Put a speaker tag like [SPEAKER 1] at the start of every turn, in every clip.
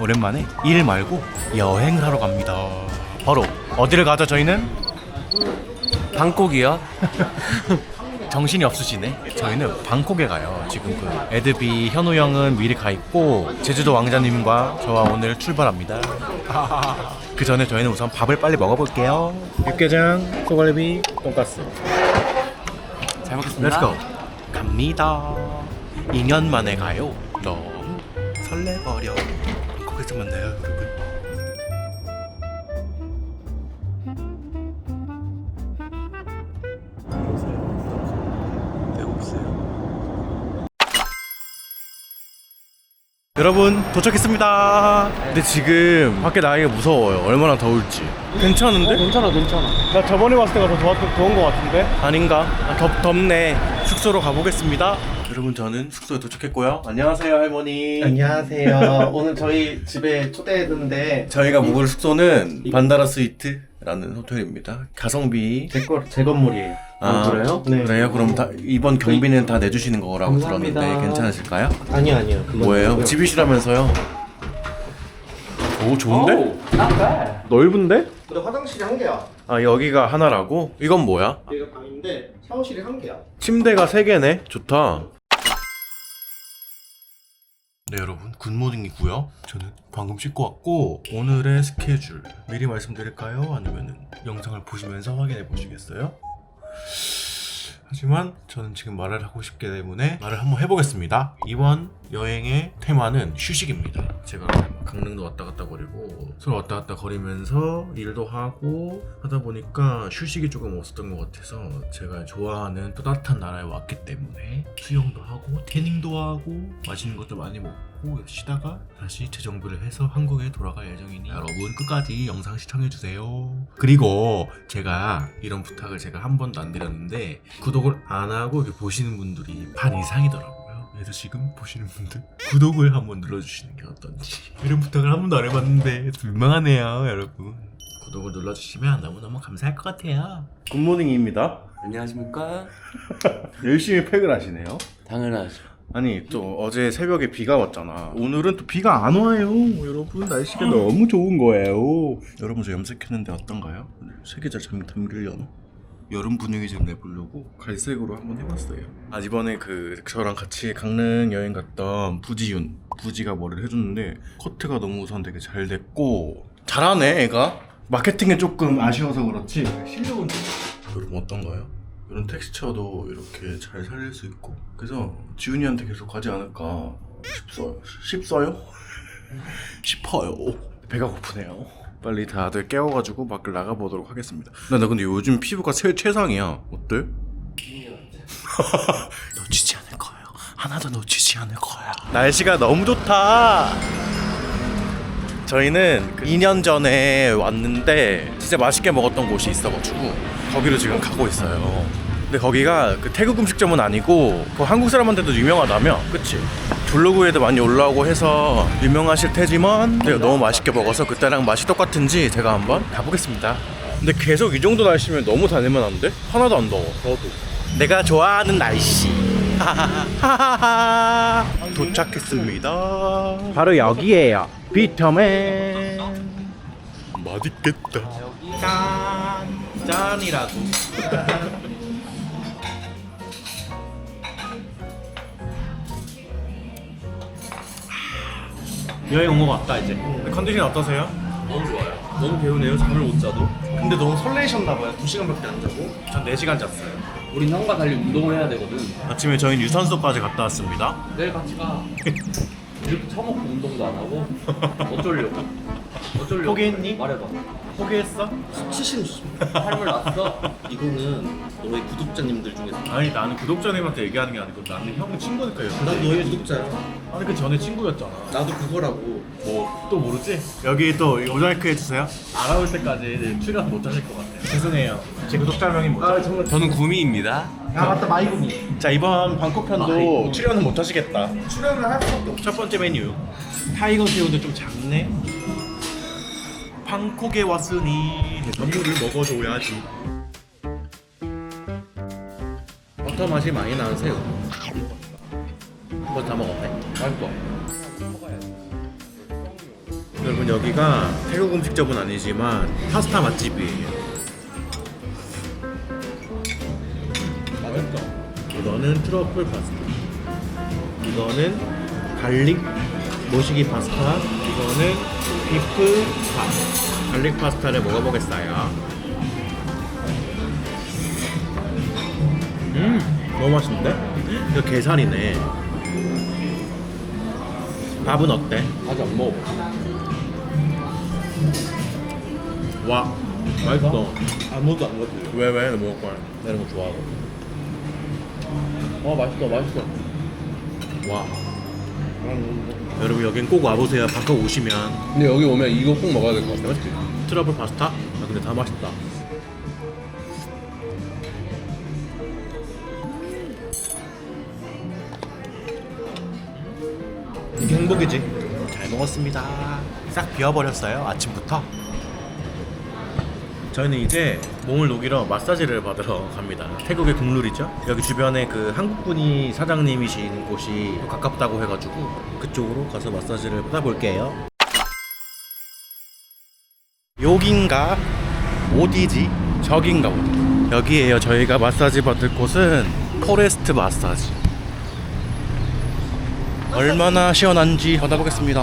[SPEAKER 1] 오랜만에 일 말고 여행을 하러 갑니다. 바로 어디를 가죠 저희는?
[SPEAKER 2] 방콕이요?
[SPEAKER 1] 정신이 없으시네. 저희는 방콕에 가요. 지금 그 에드비 현우 형은 미리 가 있고 제주도 왕자님과 저와 오늘 출발합니다. 그 전에 저희는 우선 밥을 빨리 먹어볼게요. 육개장, 소갈비, 돈가스.
[SPEAKER 2] 잘 먹겠습니다.
[SPEAKER 1] 렛츠고 갑니다 2년 만에 가요 너무 설레버려 방콕에서 만나요 여러분 여러분 도착했습니다 근데 지금 밖에 나가기가 무서워요 얼마나 더울지 괜찮은데?
[SPEAKER 2] 괜찮아, 괜찮아.
[SPEAKER 1] 나 저번에 왔을 때가 더 더웠, 더운 것 같은데? 아닌가? 아, 덥, 덥네 숙소로 가보겠습니다 여러분 저는 숙소에 도착했고요 안녕하세요 할머니
[SPEAKER 3] 안녕하세요. 오늘 저희 집에 초대했는데
[SPEAKER 1] 저희가 묵을 숙소는 반다라 스위트라는 호텔입니다 가성비
[SPEAKER 3] 제거 제 건물이에요.
[SPEAKER 1] 아,
[SPEAKER 2] 그래요?
[SPEAKER 3] 네.
[SPEAKER 1] 그래요? 그럼 다, 이번 경비는 다 내주시는 거라고
[SPEAKER 2] 감사합니다.
[SPEAKER 1] 들었는데 괜찮으실까요?
[SPEAKER 3] 아니요 아니요. 그건
[SPEAKER 1] 뭐예요?
[SPEAKER 3] 아니고요.
[SPEAKER 1] 집이시라면서요? 오 좋은데? 넓은데?
[SPEAKER 3] 근데 화장실이 한 개야.
[SPEAKER 1] 아 여기가 하나라고? 이건 뭐야?
[SPEAKER 3] 여기가 방인데 샤워실이 한 개야.
[SPEAKER 1] 침대가 세 개네. 좋다. 네 여러분 굿모닝이고요. 저는 방금 씻고 왔고 오늘의 스케줄 미리 말씀드릴까요? 아니면은 영상을 보시면서 확인해 보시겠어요? 하지만 저는 지금 말을 하고 싶기 때문에 말을 한번 해보겠습니다. 이번 여행의 테마는 휴식입니다. 제가 강릉도 왔다 갔다 거리고 서울 왔다 갔다 거리면서 일도 하고 하다 보니까 휴식이 조금 없었던 것 같아서 제가 좋아하는 또 따뜻한 나라에 왔기 때문에 수영도 하고 태닝도 하고 맛있는 것도 많이 먹고 쉬다가 다시 재정비를 해서 한국에 돌아갈 예정이니 여러분 끝까지 영상 시청해주세요. 그리고 제가 이런 부탁을 제가 한 번도 안 드렸는데 구독을 안 하고 이렇게 보시는 분들이 반 이상이더라고요. 그래서 지금 보시는 분들 구독을 한번 눌러주시는 게 어떤지 이런 부탁을 한 번도 안 해봤는데 민망하네요 여러분 구독을 눌러주시면 너무너무 감사할 것 같아요 굿모닝입니다
[SPEAKER 2] 안녕하십니까?
[SPEAKER 1] 열심히 팩을 하시네요
[SPEAKER 2] 당연하죠.
[SPEAKER 1] 아니 또 어제 새벽에 비가 왔잖아 오늘은 또 비가 안 와요 여러분 날씨가 너무 좋은 거예요 여러분 저 염색했는데 어떤가요? 세계잘 잠 담기려나? 여름 분위기 좀 내보려고 갈색으로 한번 해봤어요. 아 이번에 그 저랑 같이 강릉 여행 갔던 부지윤. 부지가 머리를 해줬는데 커트가 너무 우선 되게 잘 됐고 잘하네 애가. 마케팅에 조금 아쉬워서 그렇지. 실력은 좀 여러분 어떤가요? 이런 텍스처도 이렇게 잘 살릴 수 있고. 그래서 지훈이한테 계속 가지 않을까 싶어요. 싶어요? 싶어요. 배가 고프네요 빨리 다들 깨워가지고 밖을 나가보도록 하겠습니다. 나, 나 근데 요즘 피부가 최, 최상이야. 어때? 놓치지 않을 거예요. 하나도 놓치지 않을 거야. 날씨가 너무 좋다. 저희는 그 2년 전에 왔는데 진짜 맛있게 먹었던 곳이 있어가지고 거기로 지금 가고 있어요. 근데 거기가 그 태국 음식점은 아니고 그 한국 사람한테도 유명하다며, 그치? 블로그에도 많이 올라오고 해서 유명하실 테지만 내가 너무 맛있게 먹어서 그때랑 맛이 똑같은지 제가 한번 가보겠습니다. 근데 계속 이 정도 날씨면 너무 다니면 안 돼? 하나도 안 더워. 더워도. 내가 좋아하는 날씨. 도착했습니다. 바로 여기에요. 비터맨. 맛있겠다. 짠. 짠이라고. 여행 온 것 같다 이제. 컨디션 어떠세요?
[SPEAKER 2] 너무 좋아요. 너무 개운해요. 잠을 못 자도.
[SPEAKER 1] 근데 너무 설레셨나봐요. 2시간밖에 안 자고. 전 4시간 잤어요.
[SPEAKER 2] 우린 형과 달리 운동을 해야 되거든.
[SPEAKER 1] 아침에 저희는 유산소까지 갔다 왔습니다.
[SPEAKER 2] 내일 같이 가. 이렇게 처먹고 운동도 안 하고 어쩌려고? 어쩌려고?
[SPEAKER 1] 포기했니?
[SPEAKER 2] 말해봐.
[SPEAKER 1] 포기했어?
[SPEAKER 2] 수치심 삶을 났어? 이거는 너의 구독자님들 중에서
[SPEAKER 1] 아니 나는 구독자님한테 얘기하는 게 아니고 나는 형 친구니까 이렇게
[SPEAKER 3] 난 너의 구독자야.
[SPEAKER 1] 아니 그 전에 친구였잖아
[SPEAKER 3] 나도 그거라고.
[SPEAKER 1] 뭐 또 모르지? 여기 또 모자이크 해주세요 알아올 때까지 이제 출연 못 하실 것 같아요 죄송해요 제 구독자 명이 뭐죠?
[SPEAKER 3] 아 정말.
[SPEAKER 2] 저는 구미입니다.
[SPEAKER 3] 아 맞다 마이구미.
[SPEAKER 1] 자 이번 방콕 편도
[SPEAKER 2] 아이고.
[SPEAKER 1] 출연은 못 하시겠다
[SPEAKER 3] 출연을 할 수밖에 없어.
[SPEAKER 1] 첫 번째 메뉴 타이거 새우도 좀 작네 방콕에 왔으니 전부를 먹어줘야지 버터 맛이 많이 나는 새우 한번 다 먹어봐
[SPEAKER 2] 맛있어.
[SPEAKER 1] 여러분 여기가 태국 음식점은 아니지만 파스타 맛집이에요.
[SPEAKER 2] 맛있어.
[SPEAKER 1] 이거는 트러플 파스타. 이거는 갈릭 모시기 파스타. 이거는 비프 파. 갈릭 파스타를 먹어보겠어요. 음, 너무 맛있는데? 이거 게살이네. 밥은 어때?
[SPEAKER 2] 아직 안 먹어봤어.
[SPEAKER 1] 와, 맛있어.
[SPEAKER 2] 아무도 안 먹었어.
[SPEAKER 1] 왜, 왜? 너 먹을 거야. 나 이런 거 좋아하고.
[SPEAKER 2] 어 맛있어 맛있어.
[SPEAKER 1] 와. 여러분, 여긴 꼭 와보세요. 바꿔 오시면.
[SPEAKER 2] 근데 여기 오면 이거 꼭 먹어야 될 것 같아. 맞지?
[SPEAKER 1] 트러블 파스타? 아 근데 다 맛있다. 이게 행복이지. 잘 먹었습니다. 싹 비워버렸어요. 아침부터. 저희는 이제 몸을 녹이러 마사지를 받으러 갑니다. 태국의 국룰이죠. 여기 주변에 그 한국분이 사장님이신 곳이 가깝다고 해가지고 그쪽으로 가서 마사지를 받아볼게요. 여긴가 어디지? 저긴가 보다. 여기에요. 저희가 마사지 받을 곳은 포레스트 마사지. 얼마나 시원한지 받아보겠습니다.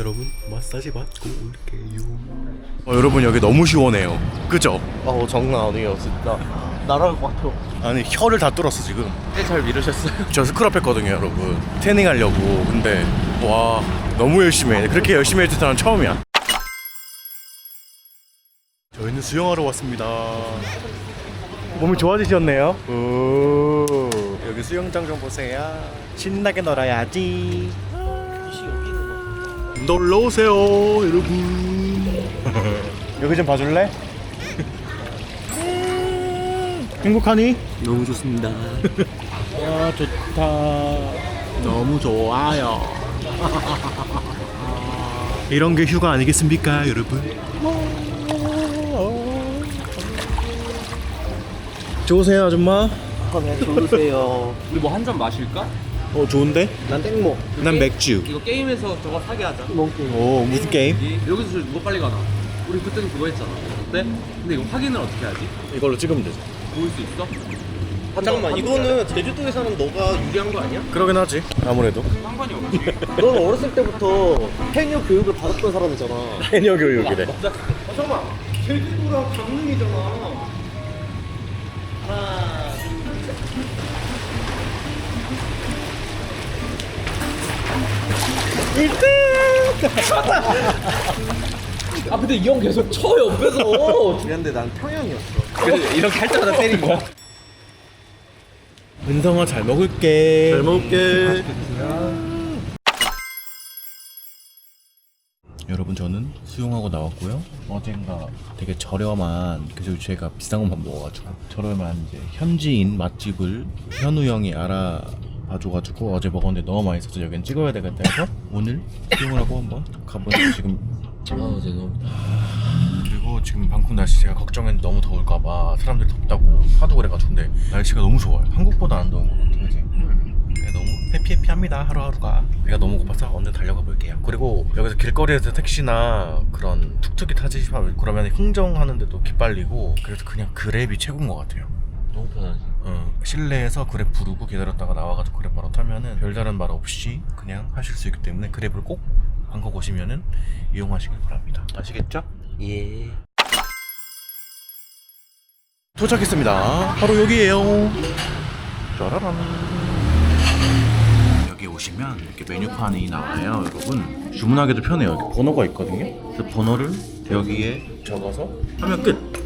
[SPEAKER 1] 여러분 마사지 받고 올게요. 어, 여러분 여기 너무 시원해요. 그죠?
[SPEAKER 3] 어 장난 아니에요 진짜 날아갈 것 같아요
[SPEAKER 1] 아니 혀를 다 뚫었어 지금.
[SPEAKER 3] 잘 미루셨어요?
[SPEAKER 1] 저 스크럽 했거든요, 여러분. 태닝 하려고. 근데 와 너무 열심히 해. 그렇게 열심히 해준 사람 처음이야. 저희는 수영하러 왔습니다. 몸이 좋아지셨네요. 오, 여기 수영장 좀 보세요. 신나게 놀아야지. 놀러 오세요, 여러분. 여기 좀 봐줄래? 행복하니?
[SPEAKER 3] 너무 좋습니다
[SPEAKER 1] 와 좋다 너무 좋아요 이런 게 휴가 아니겠습니까 여러분 좋으세요 아줌마?
[SPEAKER 3] 네 좋으세요
[SPEAKER 2] 우리 뭐 한 잔 마실까?
[SPEAKER 1] 어 좋은데?
[SPEAKER 3] 난 땡모
[SPEAKER 1] 난 맥주
[SPEAKER 2] 이거 게임에서 저거 사게 하자.
[SPEAKER 3] 먹기
[SPEAKER 1] 오 무슨 게임?
[SPEAKER 2] 여기, 여기서 저 누가 빨리 가나? 우리 그때는 그거 했잖아. 어때? 근데 이거 확인을 어떻게 하지?
[SPEAKER 1] 이걸로 찍으면 되죠
[SPEAKER 2] 보일 수 있어?
[SPEAKER 3] 잠깐만 이거는 제주도에 사는 너가 유리한 거 아니야?
[SPEAKER 1] 그러긴 하지 아무래도
[SPEAKER 2] 상관이 없지.
[SPEAKER 3] 넌 어렸을 때부터 해녀 교육을 받았던 사람이잖아
[SPEAKER 1] 해녀 교육이래
[SPEAKER 3] 아, 잠깐만 제주도랑 강릉이잖아 하나
[SPEAKER 2] 아 근데 이 형 계속 쳐 옆에서.
[SPEAKER 3] 근데 난 평양이었어
[SPEAKER 2] 그래 이렇게 할 때마다 때린 거야.
[SPEAKER 1] 은성아 잘 먹을게
[SPEAKER 3] 잘 먹을게
[SPEAKER 1] 여러분 저는 수영하고 나왔고요. 어젠가 되게 저렴한 그래서 제가 비싼 것만 먹어가지고 저렴한 이제 현지인 맛집을 현우 형이 알아 봐줘가지고 어제 먹었는데 너무 맛있어서 여긴 찍어야 되겠다 해서 오늘 수영을 하고 한번 가보는 지금
[SPEAKER 2] 아 죄송합니다.
[SPEAKER 1] 그리고 지금 방콕 날씨 제가 걱정했는데 너무 더울까봐 사람들이 덥다고 하도 그래가지고 근데 날씨가 너무 좋아요. 한국보다 안 더운 것 같아, 그지? 그냥 너무 해피해피합니다 하루하루가. 배가 너무 고파서 언제 달려가 볼게요. 그리고 여기서 길거리에서 택시나 그런 툭툭이 타지 그러면 흥정하는데도 기빨리고 그래서 그냥 그랩이 최고인 것 같아요.
[SPEAKER 2] 너무 편하지.
[SPEAKER 1] 어, 실내에서 그랩 부르고 기다렸다가 나와가지고 그랩 바로 타면은 별다른 말 없이 그냥 하실 수 있기 때문에 그랩을 꼭 방콕 오시면은 이용하시길 바랍니다. 아시겠죠?
[SPEAKER 3] 예
[SPEAKER 1] 도착했습니다. 바로 여기에요. 짜라란. 여기 오시면 이렇게 메뉴판이 나와요, 여러분. 주문하기도 편해요. 여기 번호가 있거든요. 그래서 번호를 여기에 적어서 하면 끝.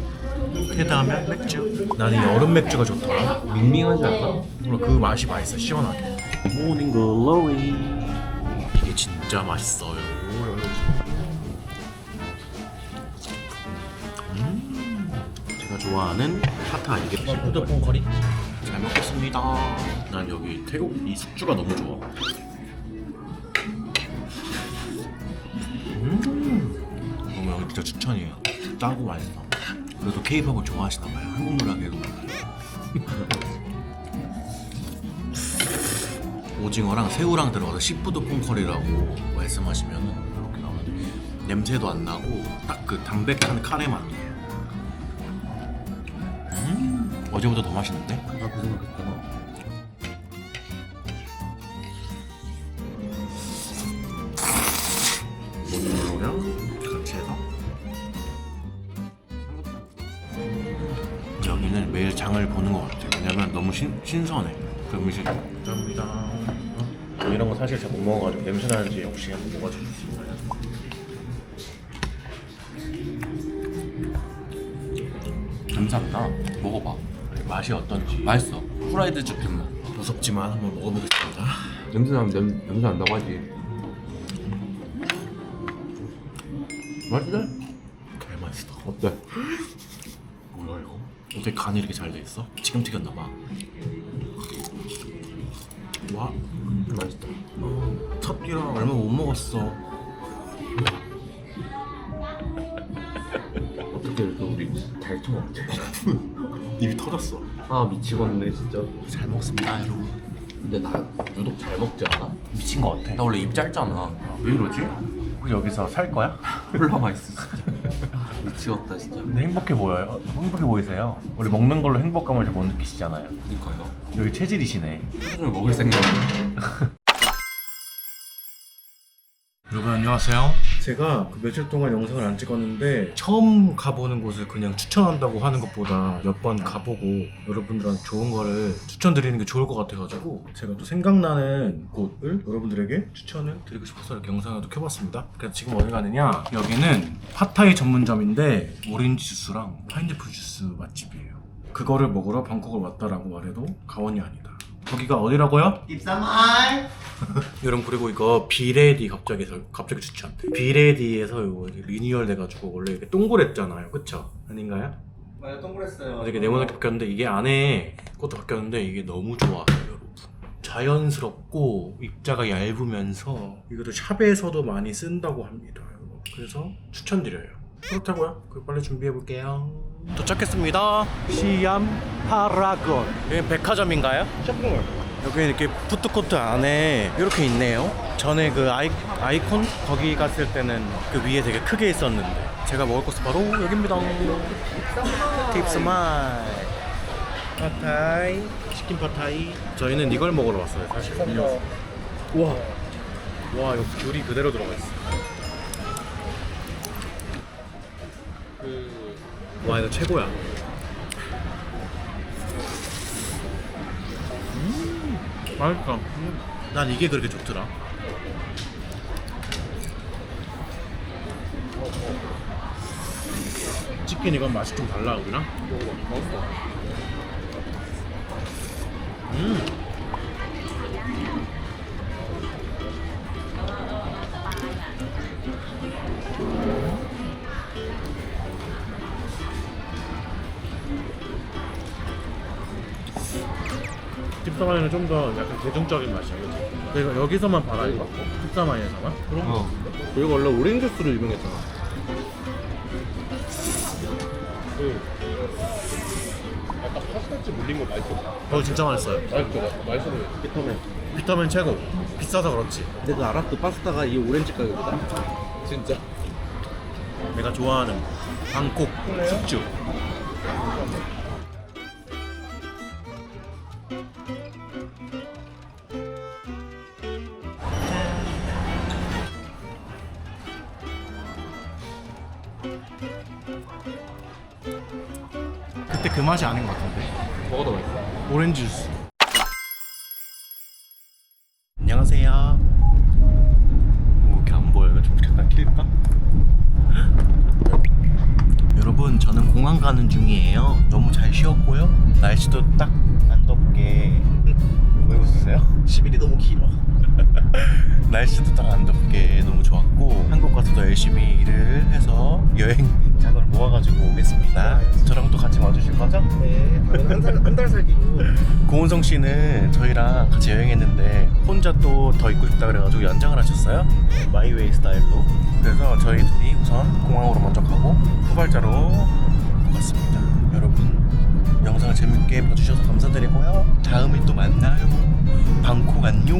[SPEAKER 1] 해당하면 맥주. 나는 이 얼음 맥주가 좋더라.
[SPEAKER 2] 밍밍하지 않아?
[SPEAKER 1] 물론 그 맛이 맛있어, 시원하게. 모닝 글로리. 이게 진짜 맛있어요. 음, 제가 좋아하는 파타 이게 시푸드 퐁커리. 잘 먹겠습니다. 난 여기 태국 이 숙주가 너무 좋아. 음, 너무 여기 진짜 추천이에요. 짜고 맛있어. 그래도 케이팝을 좋아하시나 봐요. 한국 노래 계속. 오징어랑 새우랑 들어가서 시푸드 퐁커리라고 말씀하시면 이렇게 나오는데 냄새도 안 나고 딱 그 담백한 카레 맛이에요. 음, 어제보다 더 맛있는데?
[SPEAKER 3] 나그 생각했잖아.
[SPEAKER 1] 신, 신선해. 그 음식. 감사합니다. 어? 이런 거 사실 잘 못 먹어가지고 냄새 나는지 혹시 한번 안 나. 먹어봐. 맛이 어떤지.
[SPEAKER 2] 맛있어. 프라이드 치킨 맛.
[SPEAKER 1] 무섭지만 한번 먹어보겠습니다.
[SPEAKER 2] 냄새 나면 냄, 냄새 난다고 하지. 맛있네?
[SPEAKER 1] 개 맛있어.
[SPEAKER 2] 어때?
[SPEAKER 1] 뭐야 이거? 어떻게 간이 이렇게 잘 돼 있어? 지금 튀겼나 봐. 와,
[SPEAKER 2] 맛있다.
[SPEAKER 1] 첫 끼랑 얼마 못 먹었어.
[SPEAKER 2] 어떻게 이렇게 우리 잘 처먹지?
[SPEAKER 1] 입이 터졌어.
[SPEAKER 2] 아 미치겠네 진짜.
[SPEAKER 1] 잘 먹습니다, 여러분.
[SPEAKER 2] 근데 나 유독 잘 먹지 않아?
[SPEAKER 1] 미친 거 같아.
[SPEAKER 2] 나 원래 입 짧잖아.
[SPEAKER 1] 왜 이러지? 여기서 살 거야?
[SPEAKER 2] 콜라 맛있어 미치겠다 진짜.
[SPEAKER 1] 근데 행복해 보여요. 행복해 보이세요? 원래 먹는 걸로 행복감을 잘 못 느끼시잖아요.
[SPEAKER 2] 그니까요.
[SPEAKER 1] 여기 체질이시네.
[SPEAKER 2] 표준을 먹을 생각.
[SPEAKER 1] 여러분 안녕하세요. 제가 그 며칠 동안 영상을 안 찍었는데 처음 가보는 곳을 그냥 추천한다고 하는 것보다 몇 번 가보고 여러분들한테 좋은 거를 추천드리는 게 좋을 것 같아가지고 제가 또 생각나는 곳을 여러분들에게 추천을 드리고 싶어서 이렇게 영상을 또 켜봤습니다. 그래서 지금 어디 가느냐? 여기는 팟타이 전문점인데 오렌지 주스랑 파인애플 주스 맛집이에요. 그거를 먹으러 방콕을 왔다라고 말해도 과언이 아니다. 거기가 어디라고요?
[SPEAKER 3] 입사말.
[SPEAKER 1] 여러분 그리고 이거 비레디 갑자기 설- 갑자기 추천 비레디에서 이거 리뉴얼 돼가지고 원래 이게 동그랬잖아요 그쵸? 아닌가요?
[SPEAKER 3] 맞아 동그랬어요.
[SPEAKER 1] 되게 네모나게 바뀌었는데 이게 안에 것도 바뀌었는데 이게 너무 좋아요 여러분 자연스럽고 입자가 얇으면서 이것도 샵에서도 많이 쓴다고 합니다 여러분. 그래서 추천드려요 그렇다고요? 그 빨리 준비해 볼게요 도착했습니다. 시암 파라곤 여기 백화점인가요? 쇼핑몰. 여기 이렇게 푸드코트 안에 이렇게 있네요. 전에 그 아이, 아이콘? 거기 갔을 때는 그 위에 되게 크게 있었는데. 제가 먹을 곳은 바로 여기입니다. 팁스마일 파타이. 치킨 파타이. 저희는 이걸 먹으러 왔어요 사실. 음료수 우와. 와 여기 귤이 그대로 들어가 있어 와 이거 최고야. 음 맛있다. 난 이게 그렇게 좋더라. 치킨 이건 맛이 좀 달라 여기랑? 음 tip사마이는 좀 더 약간 대중적인 맛이야 그치? 그러니까 여기서만 팔아 이거? tip사마이에서만? 그런 거
[SPEAKER 2] 어.
[SPEAKER 3] 여기가 원래 오렌지 주스로 유명했잖아.
[SPEAKER 2] 약간 파스타집 물린 거 맛있어.
[SPEAKER 1] 어 진짜 맛있어요
[SPEAKER 2] 맛있죠. 맛있어.
[SPEAKER 3] 비타민.
[SPEAKER 1] 비타민 최고 비싸서 그렇지
[SPEAKER 3] 근데 그 알았어 파스타가 이 오렌지 가격이다.
[SPEAKER 2] 진짜.
[SPEAKER 1] 내가 좋아하는 방콕 숙주 맛이 아닌 것 같은데.
[SPEAKER 2] 뭐가 더 맛있어?
[SPEAKER 1] 오렌지 주스. 안녕하세요. 오, 이렇게 안 보여? 이거 좀 잠깐 킬까? 여러분 저는 공항 가는 중이에요. 너무 잘 쉬었고요. 날씨도 딱 안 덥게. 왜 웃으세요? 10일이 너무 길어. 날씨도 딱 안 덥게 너무 좋았고 한국 가서도 열심히 일을 해서 여행 자금을 모아가지고 오겠습니다 저랑 또 같이 와주실 거죠?
[SPEAKER 3] 네. 한달한달 살기로.
[SPEAKER 1] 고은성 씨는 저희랑 같이 여행했는데 혼자 또 더 있고 싶다 그래가지고 연장을 하셨어요 마이웨이 스타일로 그래서 저희 둘이 우선 공항으로 먼저 가고 후발자로 갔습니다 여러분 영상을 재밌게 봐주셔서 감사드리고요 다음에 또 만나요 방콕 안녕